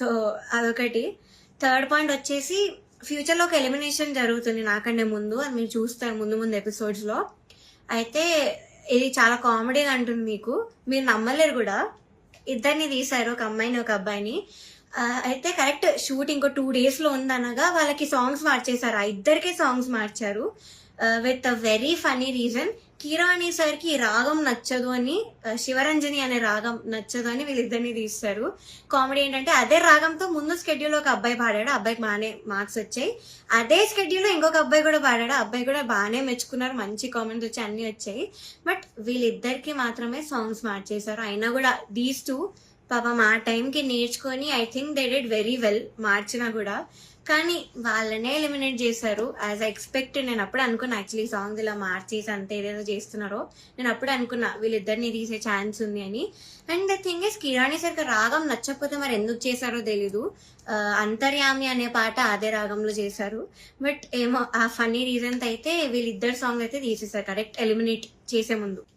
So అదొకటి. Third point వచ్చేసి ఫ్యూచర్లో ఒక ఎలిమినేషన్ జరుగుతుంది నాకంటే ముందు అది మీరు చూస్తారు ముందు ముందు ఎపిసోడ్స్లో. అయితే ఇది చాలా కామెడీగా అంటుంది మీకు. మీరు నమ్మలేరు కూడా. ఇద్దరిని తీశారు ఒక అమ్మాయిని ఒక అబ్బాయిని. అయితే కరెక్ట్ షూట్ ఇంకో టూ డేస్లో ఉందనగా వాళ్ళకి సాంగ్స్ మార్చేశారు. ఆ ఇద్దరికే సాంగ్స్ మార్చారు. With a very funny reason. Kirani అనేసరికి ఈ రాగం నచ్చదు అని శివరంజని అనే రాగం నచ్చదు అని వీళ్ళిద్దరిని తీస్తారు. కామెడీ ఏంటంటే అదే రాగంతో ముందు స్కెడ్యూల్ ఒక అబ్బాయి పాడాడు ఆ అబ్బాయికి బాగానే మార్క్స్ వచ్చాయి. అదే స్కెడ్యూల్లో ఇంకొక అబ్బాయి కూడా పాడాడు అబ్బాయి కూడా బాగానే మెచ్చుకున్నారు మంచి కామెంట్స్ వచ్చి అన్ని వచ్చాయి. బట్ వీళ్ళిద్దరికి మాత్రమే సాంగ్స్ మార్చేశారు అయినా కూడా దీస్ టూ పాపం ఆ టైంకి నేర్చుకొని I think they did very well మార్చినా కూడా. కానీ వాళ్ళనే ఎలిమినేట్ చేశారు. యాజ్ ఎక్స్పెక్ట్ నేను అప్పుడు అనుకున్నా యాక్చువల్లీ సాంగ్స్ ఇలా మార్చేసి అంత ఏదేదో చేస్తున్నారో. నేను అప్పుడు అనుకున్నా వీళ్ళిద్దరిని తీసే ఛాన్స్ ఉంది అని. And the thing is Kirani సరికి రాగం నచ్చకపోతే మరి ఎందుకు చేశారో తెలీదు. అంతర్యామి అనే పాట అదే రాగంలో చేశారు. బట్ ఏమో ఆ ఫన్నీ రీజన్స్ అయితే వీళ్ళిద్దరు సాంగ్ అయితే తీసేశారు. కరెక్ట్ ఎలిమినేట్ చేసే ముందు.